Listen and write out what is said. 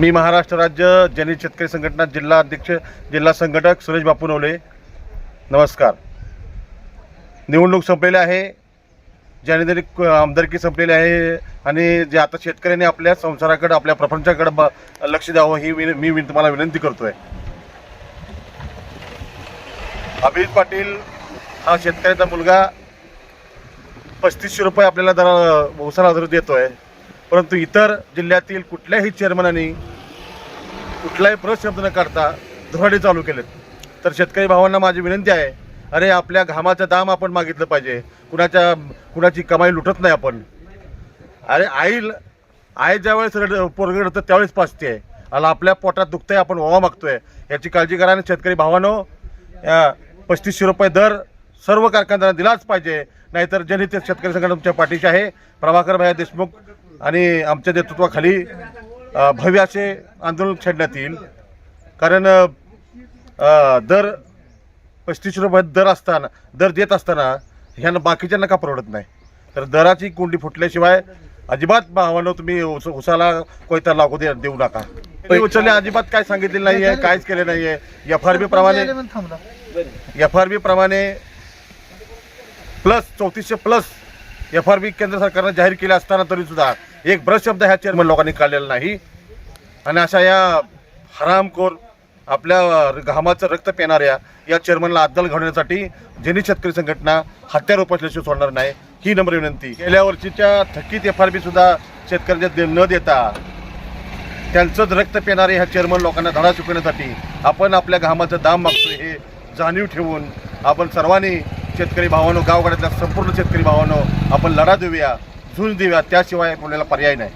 मी महाराष्ट्र राज्य जनित शेतकरी संघटना जिल्हा अध्यक्ष जिल्हा संघटक सुरेश बापू नवले. नमस्कार. निवडणूक संपलेली आहे. जानेवारी आमदारकी संपलेली आहे आणि जे आता शेतकऱ्यांनी आपल्या संसाराकडे आपल्या प्रपंचाकडे ब लक्ष द्यावं ही विन मी विन तुम्हाला विनंती करतो आहे अभिजित पाटील हा शेतकऱ्याचा मुलगा. पस्तीसशे रुपये आपल्याला दर उसाला देतो आहे परंतु इतर जिल्ह्यातील कुठल्याही चेअरमनाने कुठलाही प्रशब्द न काढता धुराडे चालू केलेत. तर शेतकरी भावांना माझी विनंती आहे अरे आपल्या घामाचं दाम आपण मागितलं पाहिजे. कुणाच्या कुणाची कमाई लुटत नाही आपण. अरे आईल आई ज्यावेळेस वेळेस रड त्यावेळेस पाचते आहे. आला आपल्या पोटात दुखतंय आपण ओवा मागतोय. याची काळजी करा आणि शेतकरी भावानो. पस्तीसशे रुपये दर सर्व कारखानदारांना दिलाच पाहिजे. नाहीतर जनहित शेतकरी संघटना तुमच्या पाठीशी आहे. प्रभाकर भाई देशमुख आणि आमच्या नेतृत्वाखाली भव्य असे आंदोलन छेडण्यात येईल. कारण दर पस्तीस रुपये दर असताना दर देत असताना ह्यांना बाकीच्यांना का परवडत नाही? तर दराची कोंडी फुटल्याशिवाय अजिबात भावानं तुम्ही उस उसाला कोयता लागू दे देऊ नका. तुम्ही उचलले अजिबात काय सांगितलेलं नाही आहे काहीच केले नाही आहे एफ आर बी प्रमाणे एफ आर बी प्रमाणे प्लस चौतीसशे प्लस एफ आर बी केंद्र सरकारनं जाहीर केले असताना तरी सुद्धा एक ब्रश शब्द ह्या चेअरमन लोकांनी काढलेला नाही. आणि अशा या हरामखोर आपल्या घामाचं रक्त पेणाऱ्या या चेअरमनला अद्दल घडवण्यासाठी जेनी शेतकरी संघटना हत्यार उपासल्याशिवाय सोडणार नाही ही नम्र विनंती. गेल्या वर्षीच्या थकीत एफ आर बी सुद्धा शेतकऱ्यांच्या न देता त्यांचंच रक्त पेणारे ह्या चेअरमन लोकांना धडा चुकवण्यासाठी आपण आपल्या घामाचं दाम मागतोय हे जाणीव ठेवून आपण सर्वांनी शेतकरी भावानो गावगाड्यातल्या संपूर्ण शेतकरी भावानो आपण लढा देऊया झुंज देऊया त्याशिवाय आपल्याला पर्याय नाही.